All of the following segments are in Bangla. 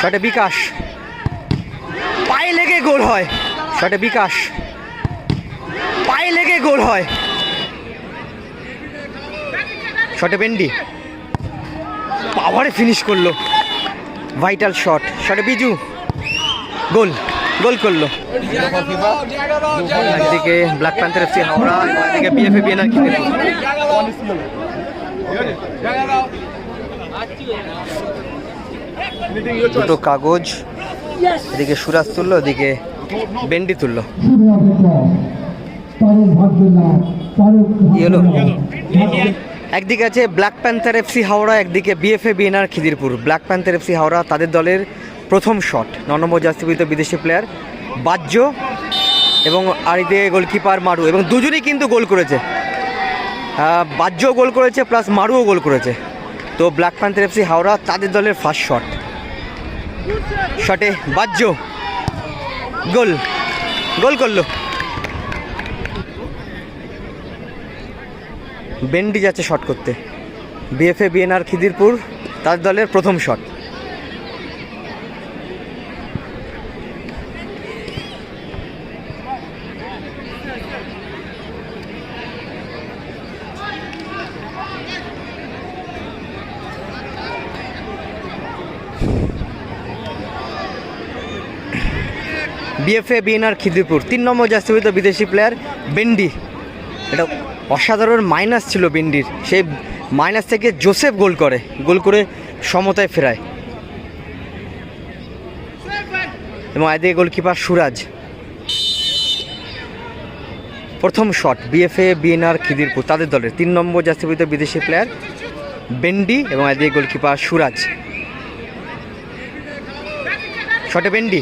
শটে বিকাশ। পায়ে লেগে গোল হয়। শটে বিকাশ। পায়ে লেগে গোল হয়। শটে বেন্ডি। পাওয়ারে ফিনিশ করল। ভাইটাল শট শটে বিজু। গোল। গোল করল। একদিকে ব্ল্যাক প্যান্থার এফসি হাওড়া, একদিকে বিএফএ বিএনআর কিনে দুটো কাগজ এদিকে সুরাজ তুললো এদিকে বেন্ডি তুললো. একদিকে আছে ব্ল্যাক প্যান্থার এফসি হাওড়া একদিকে BFA BNR Khidirpur. Black panther FC Howrah তাদের দলের প্রথম শট ন নম্বর জাস্তিবিত বিদেশি প্লেয়ার বাহ্য এবং আর এদিকে গোলকিপার মারু। এবং দুজনেই কিন্তু গোল করেছে। বাহ্যও গোল করেছে প্লাস মারুও গোল করেছে। তো ব্ল্যাক প্যান্থার এফসি হাওড়া তাদের দলের ফার্স্ট শট শটে বাজ্য গোল। গোল করল। বেন্ডি যাচ্ছে শট করতে। বিএফএ, বিএনআর, খিদিরপুর, তার দলের প্রথম শট। বিএফএ বিএনআর খিদিরপুর তিন নম্বর জাস্তিবিত বিদেশি প্লেয়ার বেন্ডি এটা অসাধারণ মাইনাস ছিল বেন্ডির সেই মাইনাস থেকে জোসেফ গোল করে। গোল করে সমতায় ফেরায়। এবং এদিকে গোলকিপার সুরাজ। প্রথম শট বিএফএ বিএনআর খিদিরপুর তাদের দলের। তিন নম্বর জাস্তিবিত বিদেশি প্লেয়ার বেন্ডি এবং এদিকে গোলকিপার সুরাজ। শটে বেন্ডি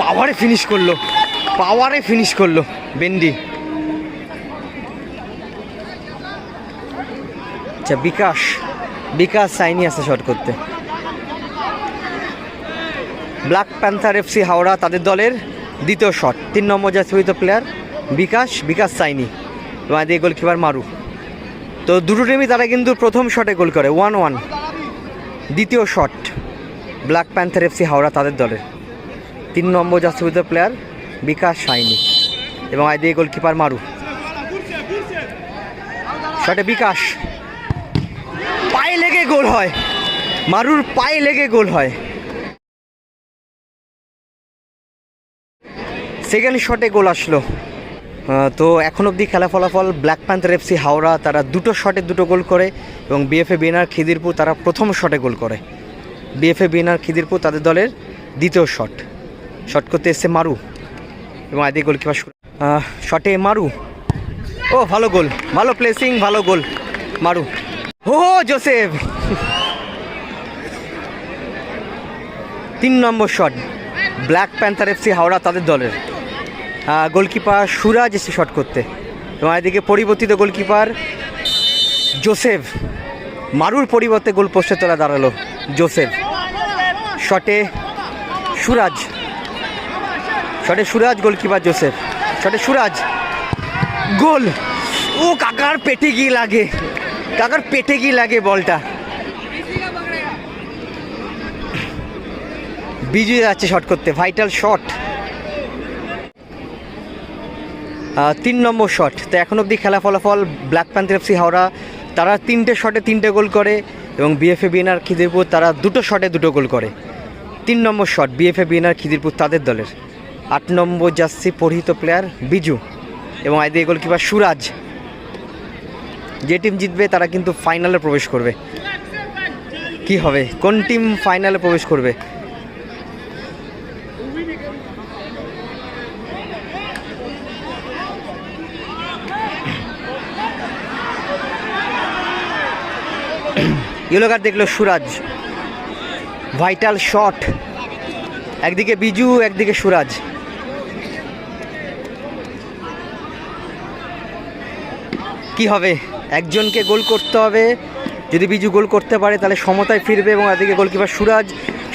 পাওয়ারে ফিনিশ করল। পাওয়ারে ফিনিশ করল, বেন্ডি। আচ্ছা বিকাশ। বিকাশ সাইনি আছে শট করতে। ব্ল্যাক প্যান্থার এফসি হাওড়া, তাদের দলের দ্বিতীয় শট তিন নম্বর জাতীয় প্লেয়ার বিকাশ বিকাশ সাইনি এবং এদিকে গোলকিপার মারু তো দুটো টিমই তারা কিন্তু প্রথম শটে গোল করে। ওয়ান ওয়ান দ্বিতীয় shot black panther FC Howrah, তাদের দলের। তিন নম্বর জাতীয় প্লেয়ার বিকাশ সাইনি এবং এদিকে গোলকিপার মারু। শটে বিকাশ। পায়ে লেগে গোল হয়। মারুর পায়ে লেগে গোল হয়। সেকেন্ড শটে গোল আসলো। তো এখন অবধি খেলা ফলাফল ব্ল্যাক প্যান্থার এফসি হাওড়া, তারা দুটো শটে দুটো গোল করে এবং বিএফএ বিএনআর খিদিরপুর তারা প্রথম শটে গোল করে। বিএফএ বিএনআর খিদিরপুর তাদের দলের দ্বিতীয় শট শট করতে এসছে মারু এবং আদি গোলকিপার শটে মারু। ও, ভালো গোল। ভালো প্লেসিং ভালো গোল। মারু। ও জোসেফ। তিন নম্বর shot. Black panther FC Howrah তাদের দলের। গোলকিপার সুরাজ এসে শট করতে। এবং এদিকে পরিবর্তিত গোলকিপার জোসেফ। মারুর পরিবর্তে গোল পোস্টে তোলা দাঁড়াল জোসেফ। শটে সুরাজ। শটে সুরাজ গোলকিপার জোসেফ। শটে সুরাজ। গোল। ও কাকার পেটে গিয়ে লাগে? কাকার পেটে গিয়ে লাগে বলটা? বিজু যাচ্ছে শট করতে ভাইটাল শট তিন নম্বর শট তো এখন অবধি খেলা ফলাফল ব্ল্যাক প্যান্থার এফসি হাওড়া, তারা তিনটে শটে তিনটে গোল করে এবং বিএফএ বিএনআর খিদিরপুর তারা দুটো শটে দুটো গোল করে। তিন নম্বর শট বিএফএ বিএনআর খিদিরপুর তাদের দলের। আট নম্বর জার্সি পরিহিত প্লেয়ার বিজু এবং আইদিকে গোলকিপার সুরাজ। যে টিম জিতবে, তারা কিন্তু ফাইনালে প্রবেশ করবে। কি হবে? কোন টিম ফাইনালে প্রবেশ করবে? ইয়েলো কার্ড দেখল সুরাজ। ভাইটাল শট একদিকে বিজু, একদিকে সুরাজ। কি হবে? একজনকে গোল করতে হবে। যদি বিজু গোল করতে পারে, তাহলে সমতায় ফিরবে এবং এদিকে গোলকিপার সুরাজ,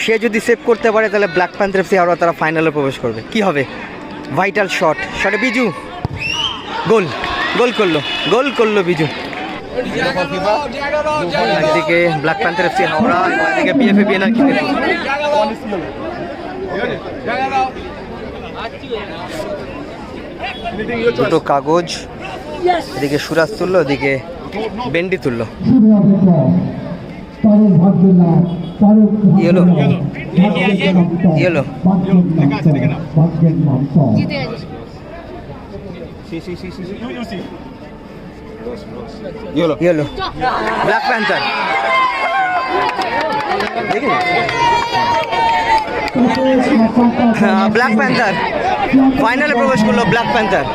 সে যদি সেভ করতে পারে, তাহলে ব্ল্যাক প্যান্থার এফসি হাওড়া তারা ফাইনালে প্রবেশ করবে। কি হবে? ভাইটাল শট শটে বিজু। গোল। গোল করল। গোল করল বিজু। একদিকে black panther FC Howrah BFA BNR দুটো কাগজ। এদিকে সুরাজ তুললো এদিকে বেন্ডি তুললো। Yellow. Black panther black panther ফাইনালে প্রবেশ করল ব্ল্যাক প্যান্থার